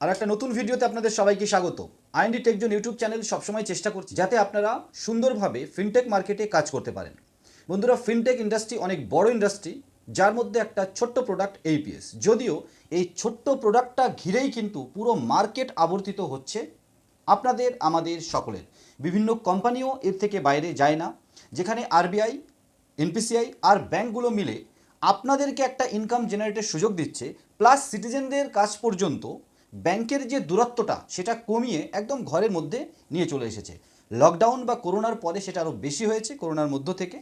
আর একটা নতুন ভিডিওতে আপনাদের সবাইকে স্বাগত। আইএনডি টেকজন ইউটিউব চ্যানেল সবসময় চেষ্টা করছি যাতে আপনারা সুন্দরভাবে ফিনটেক মার্কেটে কাজ করতে পারেন। বন্ধুরা ফিনটেক ইন্ডাস্ট্রি অনেক বড় ইন্ডাস্ট্রি যার মধ্যে একটা ছোট্ট প্রোডাক্ট এইপিএস যদিও এই ছোট্ট প্রোডাক্টটা ঘিরেই কিন্তু পুরো মার্কেট আবর্তিত হচ্ছে আপনাদের, আমাদের সকলের। বিভিন্ন কোম্পানিও এর থেকে বাইরে যায় না, যেখানে আরবিআই এনপিসিআই আর ব্যাংকগুলো মিলে আপনাদেরকে একটা ইনকাম জেনারেটের সুযোগ দিচ্ছে প্লাস সিটিজেনদের কাছ পর্যন্ত ব্যাংকের যে দূরত্বটা, সেটা কমিয়ে একদম ঘরের মধ্যে নিয়ে চলে এসেছে। লকডাউন বা করোনার পরে সেটা আরও বেশি হয়েছে করোনার মধ্য থেকে।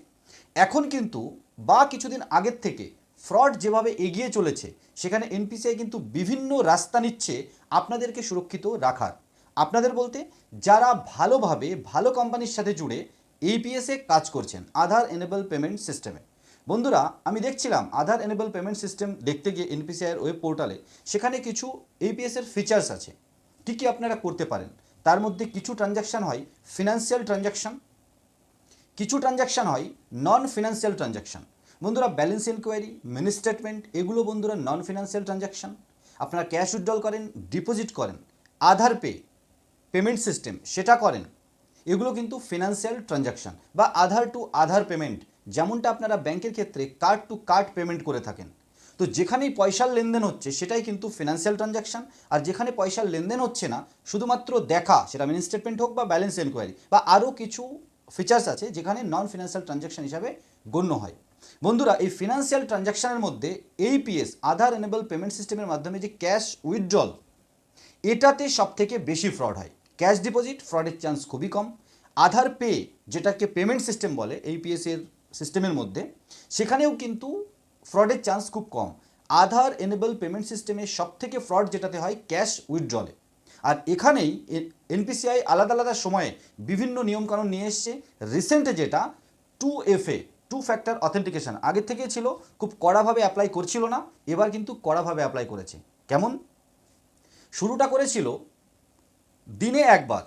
এখন কিন্তু বা কিছুদিন আগের থেকে ফ্রড যেভাবে এগিয়ে চলেছে, সেখানে এনপিসিআই কিন্তু বিভিন্ন রাস্তা নিচ্ছে আপনাদেরকে সুরক্ষিত রাখার। আপনাদের বলতে, যারা ভালোভাবে, ভালো কোম্পানির সাথে জুড়ে এইপিএসে কাজ করছেন, আধার এনেবল পেমেন্ট সিস্টেমে বন্ধুরা, আমি দেখছিলাম আধার এনেবল পেমেন্ট সিস্টেম দেখতে গিয়ে এনপিসিআইয়ের ওয়েব পোর্টালে সেখানে কিছু এইপিএসের ফিচার্স আছে। কী কী আপনারা করতে পারেন? তার মধ্যে কিছু ট্রানজ্যাকশান হয় ফিনান্সিয়াল ট্রানজ্যাকশান কিছু ট্রানজ্যাকশান হয় নন ফিনান্সিয়াল ট্রানজ্যাকশান বন্ধুরা ব্যালেন্স ইনকোয়ারি মিনি স্টেটমেন্ট এগুলো বন্ধুরা নন ফিনান্সিয়াল ট্রানজ্যাকশান আপনারা ক্যাশ উইথড্রল করেন ডিপোজিট করেন, আধার পে পেমেন্ট সিস্টেম সেটা করেন। এগুলো কিন্তু ফিনান্সিয়াল ট্রানজ্যাকশান বা আধার টু আধার পেমেন্ট যেমনটা আপনারা ব্যাংকের ক্ষেত্রে কার্ড টু কার্ড পেমেন্ট করে থাকেন। তো যেখানেই পয়সার লেনদেন হচ্ছে, সেটাই কিন্তু ফিনান্সিয়াল ট্রানজ্যাকশান আর যেখানে পয়সার লেনদেন হচ্ছে না, শুধুমাত্র দেখা, সেটা মিনি স্টেটমেন্ট হোক বা ব্যালেন্স এনকোয়ারি বা আরও কিছু ফিচার্স আছে যেখানে নন ফিনান্সিয়াল ট্রানজ্যাকশান হিসাবে গণ্য হয়। বন্ধুরা, এই ফিনান্সিয়াল ট্রানজ্যাকশানের মধ্যে এই এইপিএস আধার এনেবল পেমেন্ট সিস্টেমের মাধ্যমে যে ক্যাশ উইথড্রল এটাতে সব থেকে বেশি ফ্রড হয়। ক্যাশ ডিপোজিট ফ্রডের চান্স খুবই কম। আধার পে যেটাকে পেমেন্ট সিস্টেম বলে এইপিএস এর সিস্টেমের মধ্যে, সেখানেও কিন্তু ফ্রডের চান্স খুব কম। আধার এনেবল পেমেন্ট সিস্টেমে সব থেকে ফ্রড যেটাতে হয় ক্যাশ উইথড্রলে। আর এখানেই এনপিসিআই আলাদা আলাদা সময়ে বিভিন্ন নিয়মকানুন নিয়ে এসছে। রিসেন্টে যেটা, two FA two factor authentication. আগের থেকে ছিল, খুব কড়াভাবে অ্যাপ্লাই করছিল না, এবার কিন্তু কড়াভাবে অ্যাপ্লাই করেছে। কেমন? শুরুটা করেছিল দিনে একবার।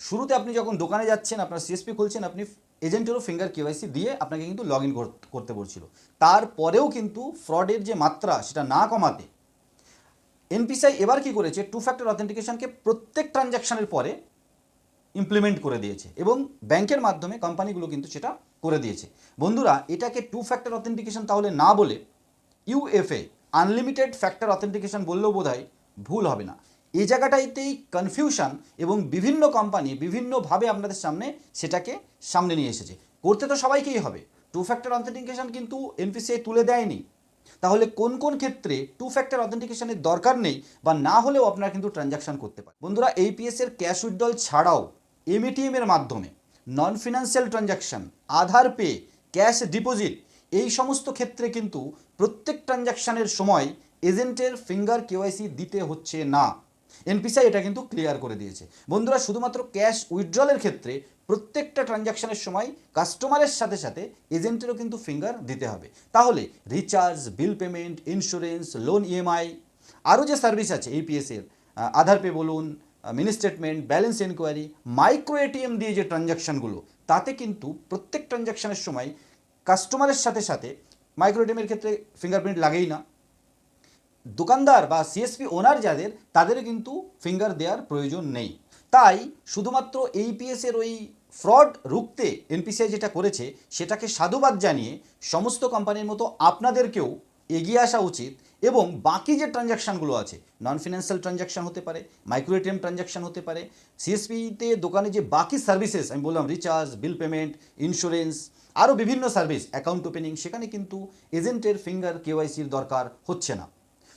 শুরুতে আপনি যখন দোকানে যাচ্ছেন, আপনার সিএসপি খুলছেন, আপনি এজেন্টেরও ফিঙ্গার কেওয়াইসি দিয়ে আপনাকে কিন্তু লগ ইন করতে বলছিল। তারপরেও কিন্তু ফ্রডের যে মাত্রা সেটা না কমাতে এনপিসিআই এবার কি করেছে? টু ফ্যাক্টর অথেন্টিকেশনকে প্রত্যেক ট্রানজ্যাকশানের পরে ইমপ্লিমেন্ট করে দিয়েছে এবং ব্যাংকের মাধ্যমে কোম্পানিগুলো কিন্তু সেটা করে দিয়েছে। বন্ধুরা, এটাকে টু ফ্যাক্টর অথেন্টিকেশন তাহলে না বলে ইউএফএ আনলিমিটেড ফ্যাক্টর অথেন্টিকেশন বললেও বোধ ভুল হবে না। এই জায়গাটাইতেই কনফিউশন এবং বিভিন্ন কোম্পানি বিভিন্নভাবে আপনাদের সামনে সেটাকে সামনে নিয়ে এসেছে। করতে তো সবাইকেই হবে। টু ফ্যাক্টর অথেন্টিকেশন কিন্তু এনপিসিআই তুলে দেয়নি। তাহলে কোন কোন ক্ষেত্রে টু ফ্যাক্টর অথেন্টিকেশনের দরকার নেই বা না হলেও আপনারা কিন্তু ট্রানজ্যাকশন করতে পারেন। বন্ধুরা এইপিএস এর ক্যাশ উইথড্রল ছাড়াও এমএটিএম এর মাধ্যমে non financial transaction Aadhaar pay cash deposit এই সমস্ত ক্ষেত্রে কিন্তু প্রত্যেক ট্রানজ্যাকশানের সময় এজেন্টের ফিঙ্গার কেওয়াইসি দিতে হচ্ছে না। এনপিসিআই এটা কিন্তু ক্লিয়ার করে দিয়েছে। বন্ধুরা, শুধুমাত্র ক্যাশ উইথড্রলের ক্ষেত্রে প্রত্যেকটা ট্রানজ্যাকশনের সময় কাস্টমারের সাথে সাথে এজেন্টেরও কিন্তু ফিঙ্গার দিতে হবে। তাহলে recharge bill payment insurance loan EMI আরও যে সার্ভিস আছে এইপিএস এর আধার পে বলুন mini statement balance enquiry micro ATM দিয়ে যে ট্রানজ্যাকশনগুলো তাতে কিন্তু প্রত্যেক ট্রানজ্যাকশনের সময় কাস্টমারের সাথে সাথে মাইক্রো এটিএমের ক্ষেত্রে ফিঙ্গারপ্রিন্ট লাগেই না। দোকানদার বা সিএসপি ওনার যাদের তাদের কিন্তু ফিঙ্গার দেওয়ার প্রয়োজন নেই। তাই শুধুমাত্র এইপিএস এর ওই ফ্রড রুখতে এনপিসিআই যেটা করেছে, সেটাকে সাধুবাদ জানিয়ে সমস্ত কোম্পানির মতো আপনাদেরকেও এগিয়ে আসা উচিত এবং বাকি যে ট্রানজ্যাকশানগুলো আছে নন ফিনান্সিয়াল ট্রানজ্যাকশান হতে পারে মাইক্রো এটিএম ট্রানজ্যাকশান হতে পারে সিএসপিতে দোকানে যে বাকি সার্ভিসেস আমি বললাম রিচার্জ বিল পেমেন্ট ইন্স্যুরেন্স আরও বিভিন্ন সার্ভিস অ্যাকাউন্ট ওপেনিং সেখানে কিন্তু এজেন্টের ফিঙ্গার কেওয়াইসির দরকার হচ্ছে না।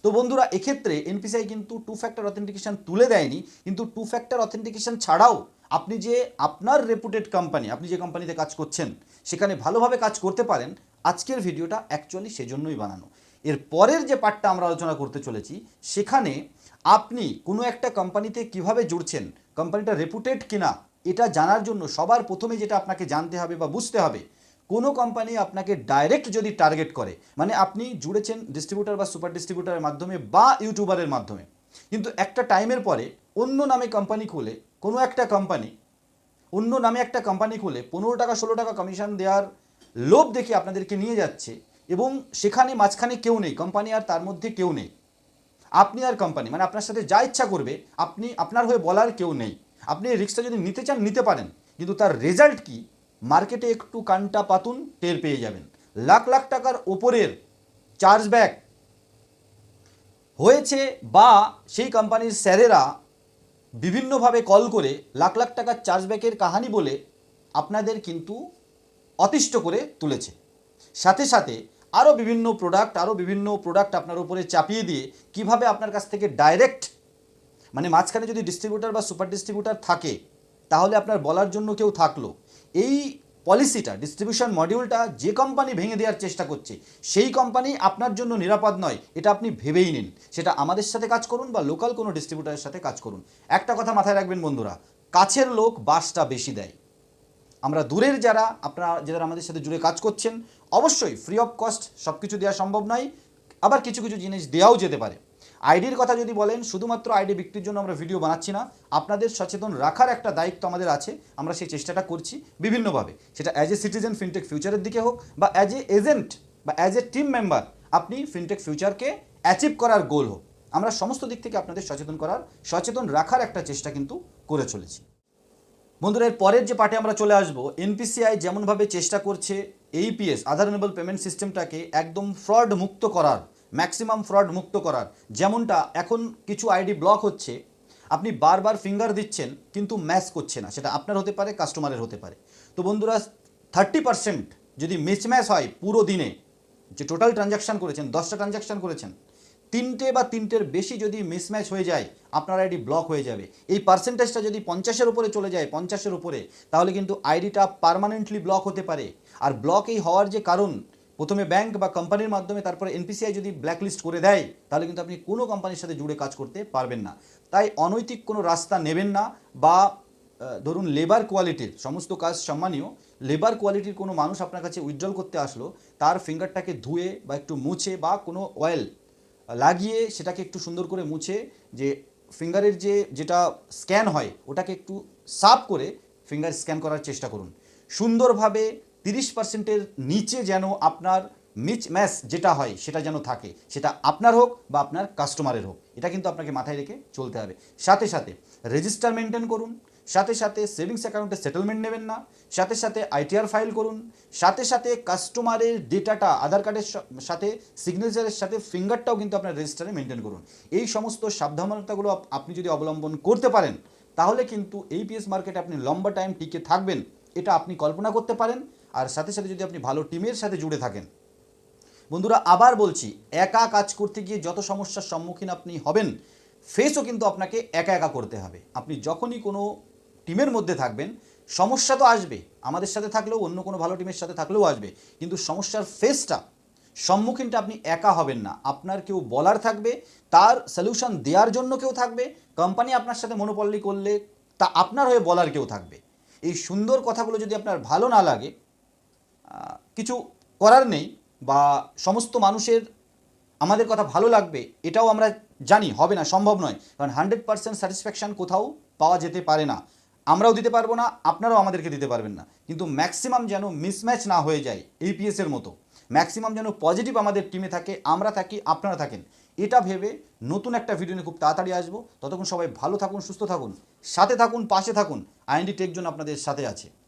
তো বন্ধুরা, এক্ষেত্রে এনপিসিআই কিন্তু টু ফ্যাক্টর অথেন্টিকেশন তুলে দেয়নি। কিন্তু টু ফ্যাক্টর অথেন্টিকেশন ছাড়াও আপনি যে আপনার রেপুটেড কোম্পানি আপনি যে কোম্পানিতে কাজ করছেন, সেখানে ভালোভাবে কাজ করতে পারেন, আজকের ভিডিওটা অ্যাকচুয়ালি সেজন্যই বানানো। এর পরের যে পার্টটা আমরা আলোচনা করতে চলেছি, সেখানে আপনি কোনো একটা কোম্পানিতে কীভাবে জুড়ছেন কোম্পানিটা রেপুটেড কিনা, এটা জানার জন্য সবার প্রথমে যেটা আপনাকে জানতে হবে বা বুঝতে হবে কোনো কোম্পানি আপনাকে ডাইরেক্ট যদি টার্গেট করে মানে আপনি জুড়েছেন ডিস্ট্রিবিউটার বা সুপার ডিস্ট্রিবিউটারের মাধ্যমে বা ইউটিউবারের মাধ্যমে, কিন্তু একটা টাইমের পরে অন্য নামে কোম্পানি খুলে, কোনো একটা কোম্পানি অন্য নামে একটা কোম্পানি খুলে পনেরো টাকা, ষোলো টাকা কমিশন দেওয়ার লোভ দেখে আপনাদেরকে নিয়ে যাচ্ছে এবং সেখানে মাঝখানে কেউ নেই কোম্পানি আর তার মধ্যে কেউ নেই। আপনি আর কোম্পানি মানে আপনার সাথে যা ইচ্ছা করবে, আপনি, আপনার হয়ে বলার কেউ নেই। আপনি রিস্কটা যদি নিতে চান, নিতে পারেন, কিন্তু তার রেজাল্ট কি? মার্কেটে একটু কানটা পাতুন, টের পেয়ে যাবেন। লাখ লাখ টাকার ওপরের চার্জ ব্যাক হয়েছে বা সেই কোম্পানির স্যারেরা বিভিন্নভাবে কল করে লাখ লাখ টাকার চার্জব্যাকের কাহানি বলে আপনাদের কিন্তু অতিষ্ঠ করে তুলেছে। সাথে সাথে আরও বিভিন্ন প্রোডাক্ট আরও বিভিন্ন প্রোডাক্ট আপনার উপরে চাপিয়ে দিয়ে কীভাবে আপনার কাছ থেকে ডাইরেক্ট মানে মাঝখানে যদি ডিস্ট্রিবিউটার বা সুপার ডিস্ট্রিবিউটার থাকে, তাহলে আপনার বলার জন্য কেউ থাকল। এই পলিসিটা ডিস্ট্রিবিউশন মডিউলটা যে কোম্পানি ভেঙে দেওয়ার চেষ্টা করছে, সেই কোম্পানি আপনার জন্য নিরাপদ নয়, এটা আপনি ভেবেই নিন। সেটা আমাদের সাথে কাজ করুন বা লোকাল কোনো ডিস্ট্রিবিউটারের সাথে কাজ করুন। একটা কথা মাথায় রাখবেন বন্ধুরা, কাছের লোক বাসটা বেশি দেয়। আমরা দূরের যারা, আপনারা যারা আমাদের সাথে জুড়ে কাজ করছেন, অবশ্যই ফ্রি অফ কস্ট সব কিছু দেওয়া সম্ভব নয়, আবার কিছু কিছু জিনিস দেওয়াও যেতে পারে। আইডির কথা যদি বলেন, শুধুমাত্র আইডি বিক্রির জন্য আমরা ভিডিও বানাচ্ছি না, আপনাদের সচেতন রাখার একটা দায়িত্ব আমাদের আছে। আমরা সেই চেষ্টাটা করছি বিভিন্নভাবে। সেটা অ্যাজ এ সিটিজেন ফিনটেক ফিউচারের দিকে হোক বা অ্যাজ এ এজেন্ট বা অ্যাজ এ টিম মেম্বার আপনি ফিনটেক ফিউচারকে অ্যাচিভ করার গোল হোক। আমরা সমস্ত দিক থেকে আপনাদের সচেতন করার, সচেতন রাখার একটা চেষ্টা কিন্তু করে চলেছি। বন্ধুরা, এর পরের যে পার্টে আমরা চলে আসব এনপিসিআই যেমনভাবে চেষ্টা করছে এইপিএস আধার এনেবল পেমেন্ট সিস্টেমটাকে একদম ফ্রড মুক্ত করার। ম্যাক্সিমাম ফ্রড মুক্ত করার। যেমনটা এখন কিছু আইডি ব্লক হচ্ছে, আপনি বারবার ফিঙ্গার দিচ্ছেন, কিন্তু ম্যাচ করছে না। সেটা আপনার হতে পারে, কাস্টমারের হতে পারে। তো বন্ধুরা থার্টি পার্সেন্ট যদি মিসম্যাচ হয় পুরো দিনে, যে টোটাল ট্রানজ্যাকশন করেছেন, দশটা ট্রানজ্যাকশন করেছেন, তিনটে বা তিনটের বেশি যদি মিসম্যাচ হয়ে যায়, আপনার আইডি ব্লক হয়ে যাবে। এই পার্সেন্টেজটা যদি পঞ্চাশের উপরে চলে যায়, পঞ্চাশের উপরে, তাহলে কিন্তু আইডিটা পার্মানেন্টলি ব্লক হতে পারে। আর ব্লক এই হওয়ার যে কারণ প্রথমে ব্যাংক বা কোম্পানির মাধ্যমে তারপরে এনপিসিআই যদি ব্ল্যাকলিস্ট করে দেয়, তাহলে কিন্তু আপনি কোনো কোম্পানির সাথে জুড়ে কাজ করতে পারবেন না। তাই অনৈতিক কোনো রাস্তা নেবেন না বা ধরুন লেবার কোয়ালিটির সমস্ত কাজ সম্মানীয় লেবার কোয়ালিটির কোনো মানুষ আপনার কাছে উজ্জ্বল করতে আসলো, তার ফিঙ্গারটাকে ধুয়ে বা একটু মুছে বা কোনো অয়েল লাগিয়ে সেটাকে একটু সুন্দর করে মুছে, যে ফিঙ্গারের যে, যেটা স্ক্যান হয়, ওটাকে একটু সাফ করে ফিঙ্গার স্ক্যান করার চেষ্টা করুন। সুন্দরভাবে তিরিশ পার্সেন্টের নিচে যেন আপনার মিচ ম্যাচ যেটা হয়, সেটা যেন থাকে। সেটা আপনার হোক বা আপনার কাস্টমারের হোক। এটা কিন্তু আপনাকে মাথায় রেখে চলতে হবে। সাথে সাথে রেজিস্টার মেনটেন করুন। সাথে সাথে সেভিংস অ্যাকাউন্টে সেটেলমেন্ট নেবেন না। সাথে সাথে আইটিআর ফাইল করুন। সাথে সাথে কাস্টমারের ডেটাটা আধার কার্ডের সাথে সিগনেচারের সাথে ফিঙ্গারটাও কিন্তু আপনার রেজিস্টারে মেনটেন করুন। এই সমস্ত সাবধানতাগুলো আপনি যদি অবলম্বন করতে পারেন, তাহলে কিন্তু এই পিএস মার্কেটে আপনি লম্বা টাইম টিকে থাকবেন। এটা আপনি কল্পনা করতে পারেন। আর সাথে সাথে যদি আপনি ভালো টিমের সাথে জুড়ে থাকেন। বন্ধুরা, আবার বলছি, একা কাজ করতে গিয়ে যত সমস্যার সম্মুখীন আপনি হবেন ফেসও কিন্তু আপনাকে একা একা করতে হবে। আপনি যখনই কোনো টিমের মধ্যে থাকবেন, সমস্যা তো আসবে, আমাদের সাথে থাকলেও, অন্য কোনো ভালো টিমের সাথে থাকলেও আসবে। কিন্তু সমস্যার ফেসটা সম্মুখীনটা আপনি একা হবেন না। আপনার কেউ বলার থাকবে, তার সলিউশন দেওয়ার জন্য কেউ থাকবে কোম্পানি আপনার সাথে মনোপল্লি করলে তা আপনার হয়ে বলার কেউ থাকবে। এই সুন্দর কথাগুলো যদি আপনার ভালো না লাগে কিছু করার নেই বা সমস্ত মানুষের আমাদের কথা ভালো লাগবে, এটাও আমরা জানি, হবে না, সম্ভব নয়। কারণ হান্ড্রেড পার্সেন্ট স্যাটিসফ্যাকশান কোথাও পাওয়া যেতে পারে না। আমরাও দিতে পারব না, আপনারাও আমাদেরকে দিতে পারবেন না। কিন্তু ম্যাক্সিমাম যেন মিসম্যাচ না হয়ে যায় এপিএসের মতো। ম্যাক্সিমাম যেন পজিটিভ আমাদের টিমে থাকে, আমরা থাকি, আপনারা থাকেন। এটা ভেবে নতুন একটা ভিডিও নিয়ে খুব তাড়াতাড়ি আসব। ততক্ষণ সবাই ভালো থাকুন, সুস্থ থাকুন, সাথে থাকুন, পাশে থাকুন। আইএনডি টেক জোন আপনাদের সাথে আছে।